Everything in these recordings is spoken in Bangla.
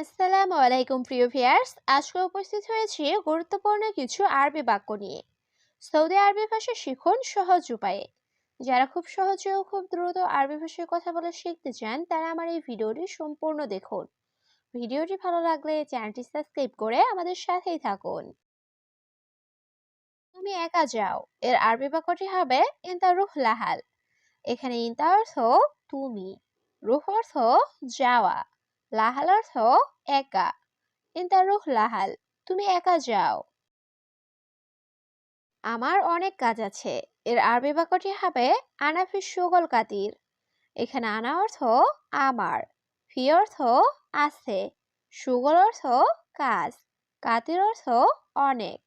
আসসালামু আলাইকুম, প্রিয় ভিয়ার্স আজকে উপস্থিত হয়েছি গুরুত্বপূর্ণ কিছু আরবি বাক্য নিয়ে। সৌদি আরবি ভাষা শিখুন সহজ উপায়ে। যারা খুব সহজে ও খুব দ্রুত আরবি ভাষায় কথা বলা শিখতে চান, তারা আমার এই ভিডিওটি সম্পূর্ণ দেখুন। ভিডিওটি ভালো লাগলে চ্যানেলটি সাবস্ক্রাইব করে আমাদের সাথেই থাকুন। তুমি একা যাও। এর আরবি বাক্যটি হবে, ইন্তা রুহ লাহাল। এখানে ইন্তা অর্থ, তুমি। রুহ অর্থ, যাওয়া। লাহাল অর্থ একা। ইন্তা রুহ লাহাল, তুমি একা যাও। আমার অনেক কাজ আছে। এর আরবি বাক্যটি হবে আনাফি সুগল কাতির। এখানে আনা অর্থ আমার, ফি অর্থ আছে, সুগল অর্থ কাজ, কাতির অর্থ অনেক।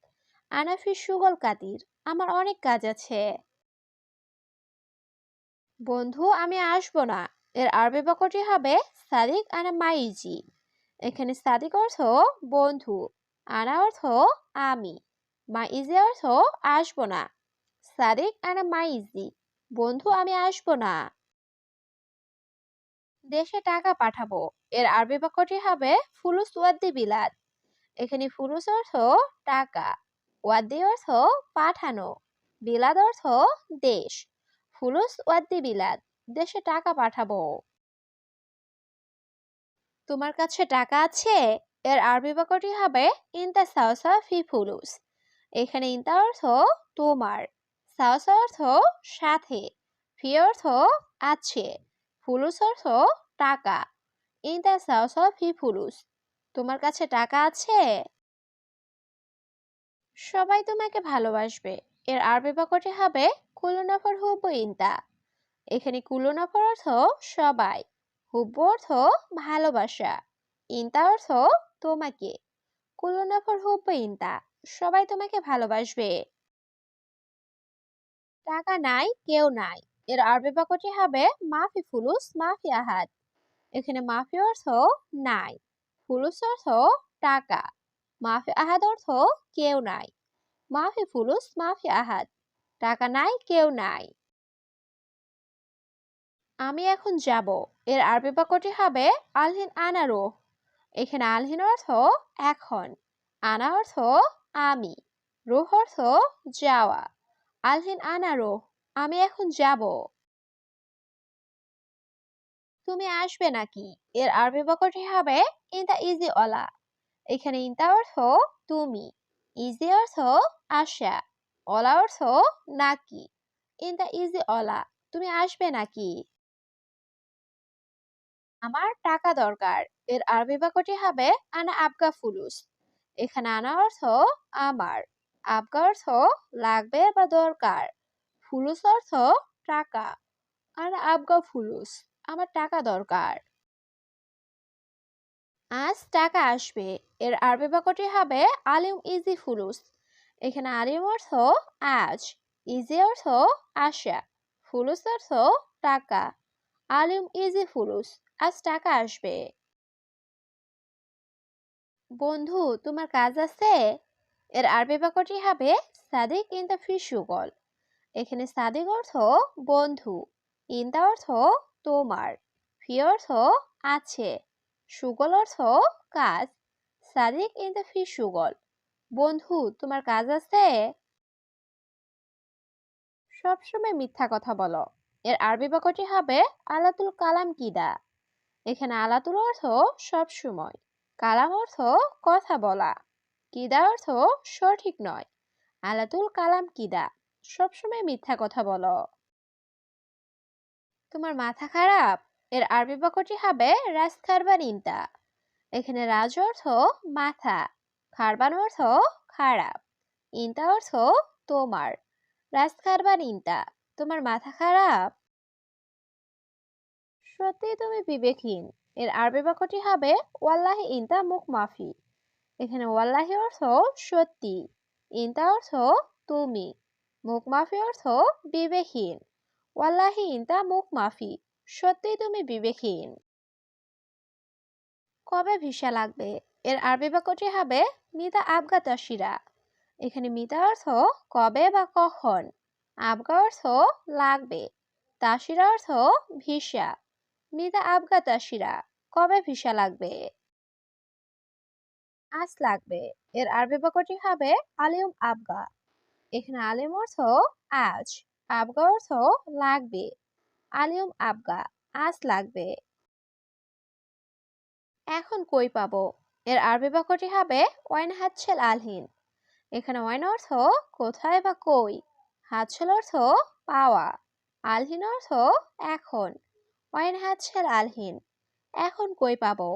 আনাফি সুগল কাতির, আমার অনেক কাজ আছে। বন্ধু, আমি আসব না। এর আরবি বাক্যটি হবে সাদিক আনা মাইজি। এখানে সাদিক অর্থ বন্ধু, আনা অর্থ আমি, মাইজি অর্থ আসব না। সাদিক আনা মাইজি, বন্ধু আমি আসব না। দেশে টাকা পাঠাবো, এর আরবি বাক্যটি হবে ফুলুস ওয়াদ্দি বিলাদ এখানে ফুলুস অর্থ টাকা, ওয়াদ্দি অর্থ পাঠানো বিলাদ অর্থ দেশ, ফুলুস ওয়াদ্দি বিলাদ দেশে টাকা পাঠাবো। তোমার কাছে টাকা আছে? এর আরবি বাক্যটি হবে, ইনতা সাউসা ফি ফুলুস। এখানে ইনতা অর্থ তোমার সাউসা অর্থ সাথে, ফি অর্থ আছে, ফুলুস অর্থ টাকা, ইনতা সাউসা ফি ফুলুস। তোমার কাছে টাকা আছে? সবাই তোমাকে ভালোবাসবে। এর আরবি বাক্যটি হবে কুলুনাফর হুব ইনতা। এখানে কুলুনাফর অর্থ সবাই। হুব্ব অর্থ ভালোবাসা। ইনতা অর্থ তোমাকে। কুলুনাফর হুব্ব ইনতা। সবাই তোমাকে ভালোবাসবে। টাকা নাই, কেউ নাই। এর আরবি বাক্যটি হবে মাফি ফুলুস, মাফি আহাদ। এখানে মাফি অর্থ নাই, ফুলুস অর্থ টাকা। মাফি আহাদ অর্থ কেউ নাই। মাফি ফুলুস, মাফি আহাদ। টাকা নাই, কেউ নাই। আমি এখন যাব। এর আরবি বাক্যটি হবে আলহিন আনারো। এখানে আলহিন অর্থ এখন, আনা অর্থ আমি, রুহ অর্থ যাওয়া। আলহিন আনারো, আমি এখন যাব। তুমি আসবে নাকি? এর আরবি বাক্যটি হবে ইনতা ইজি অলা এখানে ইনতা অর্থ তুমি, ইজি অর্থ আসা অলা অর্থ নাকি। ইনতা ইজি অলা তুমি আসবে নাকি? আমার টাকা দরকার। এর আরবি বাক্যটি হবে, আনা আবগা ফুলুস। এখানে আনা অর্থ, আমার। আবগা অর্থ, লাগবে বা দরকার। ফুলুস অর্থ, টাকা। আনা আবগা ফুলুস। আমার টাকা দরকার। আজ টাকা আসবে। এর আরবি বাক্যটি হবে, আলিম ইজি ফুলুস। এখানে আলিম অর্থ, আজ। ইজি অর্থ, আশা। ফুলুস অর্থ, টাকা। আলিম ইজি ফুলুস। আজ টাকা আসবে। বন্ধু, তোমার কাজ আছে? এর আরবি বাক্যটি হবে সাদিক ইন দ্য ফিসুগল এখানে সাদিক অর্থ বন্ধু, ইন দ্য অর্থ তোমার, ফি অর্থ আছে, সুগল অর্থ কাজ, সাদিক ইন দ্য ফিসুগল বন্ধু, তোমার কাজ আছে? সবসময় মিথ্যা কথা বলো। এর আরবি বাক্যটি হবে আলাতুল কালাম কিদা। এখানে আলাতুল অর্থ সব সময়, কালাম অর্থ কথা বলা, কিদা অর্থ সঠিক নয়। আলাতুল কালাম কিদা? সবসময় মিথ্যা কথা বলো। তোমার মাথা খারাপ? এর আরবি বাক্যটি হবে রাজ খারবান ইন্তা এখানে রাজ অর্থ মাথা, খারবান অর্থ খারাপ, ইন্তা অর্থ তোমার রাজ খারবান ইন্তা তোমার মাথা খারাপ? সত্যি তুমি বিবেকহীন। এর আরবি বাক্যটি হবে, ওয়াল্লাহি ইনতা মুখ মাফি এখানে ওয়াল্লাহি অর্থ সত্যি, ইনতা অর্থ তুমি মুখ মাফি অর্থ বিবেকহীন, ওয়াল্লাহি ইনতা মুখ মাফি সত্যি তুমি বিবেকহীন। কবে ভিসা লাগবে? এর আরবি বাক্যটি হবে, মিতা আবগা তাসিরা এখানে মিতা অর্থ কবে বা কখন, আবগা অর্থ লাগবে তাসিরা অর্থ ভিসা। মিতা আবগা তাসিরা কবে ভিসা লাগবে? আজ লাগবে। এর আরবি বাক্যটি হবে আলিম আবগা এখানে আলিম অর্থ আজ আবগা অর্থ লাগবে। আলিম আবগা আজ লাগবে। এখন কই পাবো? এর আরবি বাক্যটি হবে ওয়াইন হাতছেল আলহিন। এখানে ওয়াইন অর্থ কোথায় বা কই? হাতছেল অর্থ পাওয়া। আলহিন অর্থ এখন। ওয়াইন হাতছেল আলহিন, এখন কই পাবো?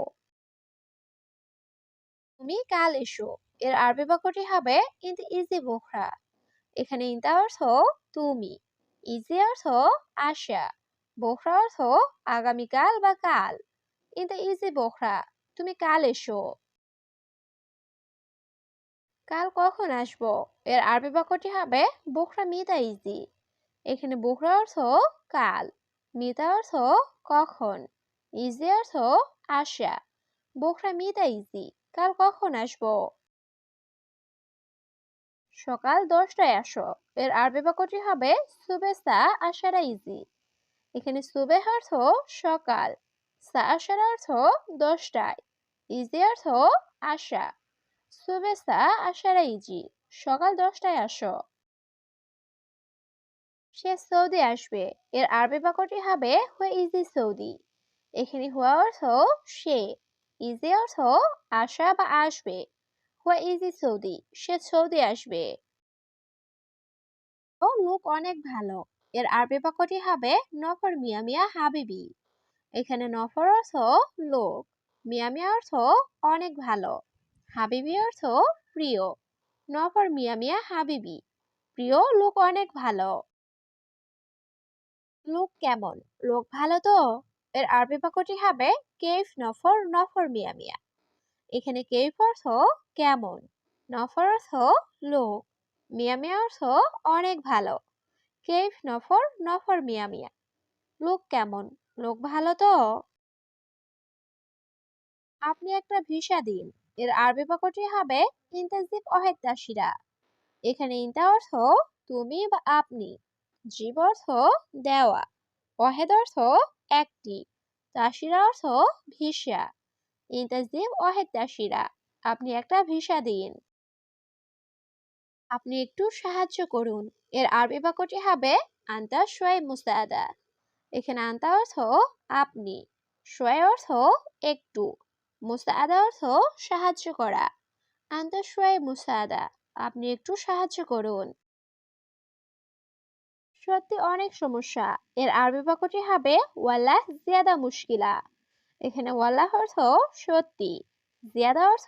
তুমি কাল এসো, এর আরবি বাক্যটি হবে ইনতে ইজি বোখরা, এখানে ইনতা অর্থ তুমি, ইজি অর্থ আশা, বোখরা অর্থ আগামীকাল বা কাল ইনতে ইজি বোখরা, তুমি কাল এসো। কাল কখন আসব? এর আরবি বাক্যটি হবে বোখরা মিতা ইজি, এখানে বোখরা অর্থ কাল। মিতা অর্থ কখন ইজি অর্থ আশা বোখরা মিতা ইজি কাল কখন আসব সকাল দশটায় আসো এর আরবি বাক্যটি হবে সুবেসা আশারা ইজি এখানে সুবে অর্থ সকাল সা আশারা অর্থ দশটায় ইজি অর্থ আশা সুবেসা আশারা ইজি সকাল দশটায় আসো সে সৌদি আসবে। এর আরবি বাক্যটি হবে হুয়ে ইজি সৌদি এখানে হুয়া অর্থ সে ইজি অর্থ আসা বা আসবে হুয়া ইজি সৌদি সে সৌদি আসবে ও লোক অনেক ভালো এর আরবি বাক্যটি হবে নফর মিয়া মিয়া হাবিবি এখানে নফর অর্থ লোক মিয়া মিয়া অর্থ অনেক ভালো হাবিবি অর্থ প্রিয় নফর মিয়া মিয়া হাবিবি প্রিয় লোক অনেক ভালো লোক কেমন? লোক ভালো তো? এর আরবি বাক্যটি হবে কেফ নফর নফর মিয়া মিয়া। এখানে কেফ অর্থ কেমন, নফর অর্থ লোক, মিয়া মিয়া অর্থ অনেক ভালো কেফ নফর নফর মিয়া মিয়া। লোক কেমন? লোক ভালো তো? আপনি একটা ভিসা দিন, এর আরবি বাক্যটি হবে, ইন্তাজিব অহেদ এখানে ইন্তা অর্থ, তুমি বা আপনি। জীব অর্থ দেওয়া, অহেদ অর্থ একটি তাসিরা অর্থ ভিসা। ইন্তাজিব অহেদ তাসিরা আপনি একটা ভিসা দিন। আপনি একটু সাহায্য করুন, এর আরবি বাক্যটি হবে আন্তা সোয়াই মুস্তাদা। এখানে আন্তা অর্থ আপনি, সোয়াই অর্থ একটু, মুস্তাদা অর্থ সাহায্য করা। আন্তা সোয়াই মুস্তাদা, আপনি একটু সাহায্য করুন। সত্যি অনেক সমস্যা। এর আরবি বাক্যটি হবে ওয়াল্লাহ জিয়াদা মুশকিলা। এখানে ওয়াল্লাহ অর্থ সত্যি, জিয়াদা অর্থ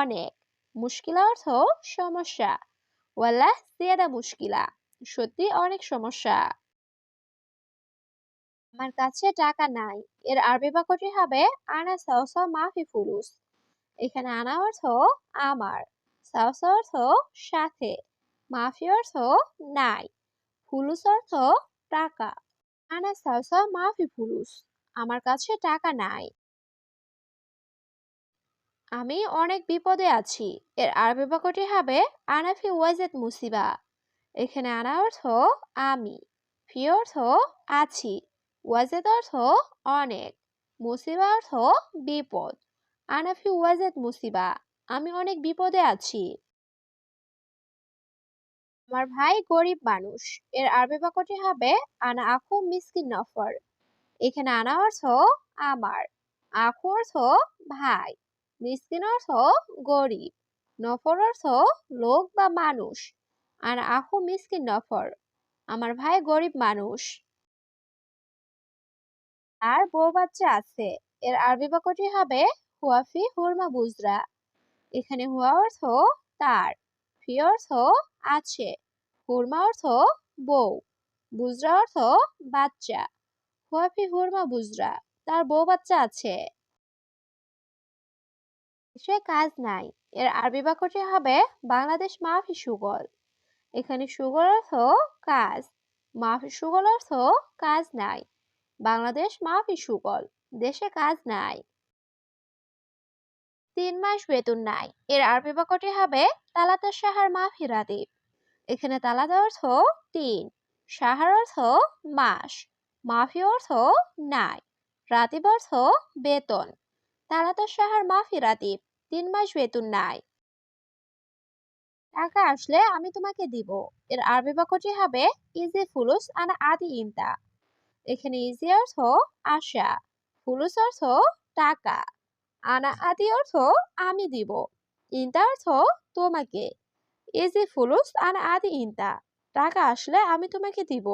অনেক, মুশকিলা অর্থ সমস্যা ওয়াল্লাহ জিয়াদা মুশকিলা। সত্যি অনেক সমস্যা। আমার কাছে টাকা নাই। এর আরবি বাক্যটি হবে, আনা সাউসা মাফি ফুলুস। এখানে আনা অর্থ আমার সাউসা অর্থ সাথে মাফি অর্থ নাই। ফুলুস অর্থ টাকা। আনা সাউসা মাফি ফুলুস, আমার কাছে টাকা নাই। আমি অনেক বিপদে আছি। এর আরবি বাক্যটি হবে আনাফি ওয়াজেদ মুসিবা। এখানে আনা অর্থ আমি, ফি অর্থ আছি, ওয়াজেদ অর্থ অনেক, মুসিবা অর্থ বিপদ। আনাফি ওয়াজেদ মুসিবা, আমি অনেক বিপদে আছি। আমার ভাই গরিব মানুষ। এর আরবি বাক্যটি হবে, আনা আখু মিসকিন নফর। এখানে আনা অর্থ আমার। আখু অর্থ ভাই। মিসকিন অর্থ গরিব। নফর অর্থ লোক বা মানুষ। আর আহু মিসকিন নফর। আমার ভাই গরিব মানুষ। আর বউ বাচ্চা আছে। এর আরবি বাক্যটি হবে হুয়াফি হুরমা বুজরা। এখানে হুয়া অর্থ তার। ফি অর্থ? আছে। হুরমা অর্থ বউ। বুজরা অর্থ বাচ্চা। হুয়াফি হুরমা বুজরা। তার বউ বাচ্চা আছে। সে কাজ নাই। এর আরবি বাক্যটি হবে বাংলাদেশ মাফি সুগল। এখানে সুগল অর্থ কাজ। মাফি সুগল অর্থ কাজ নাই। বাংলাদেশ মাফি সুগল। দেশে কাজ নাই। তিন মাস বেতন নাই। এর আরবি বাক্যটি হবে তালাতা সাহার মাফি রাদিব এখানে তালাতা অর্থ তিন সাহার অর্থ মাস, মাফি অর্থ নাই, রাতিব অর্থ বেতন। তালাতা সাহার মাফি রাতিব তিন মাস বেতন নাই। টাকা আসলে আমি তোমাকে দিব। এর আরবি বাক্যটি হবে ইজি ফুলুস আনা আদি ইনতা। এখানে ইজি অর্থ আশা, ফুলুস অর্থ টাকা। আনা আদি অর্থ আমি দিব, ইনতা অর্থ তোমাকে। ইজি ফুলুস, আনা আদি ইনতা, টাকা আসলে আমি তোমাকে দিব।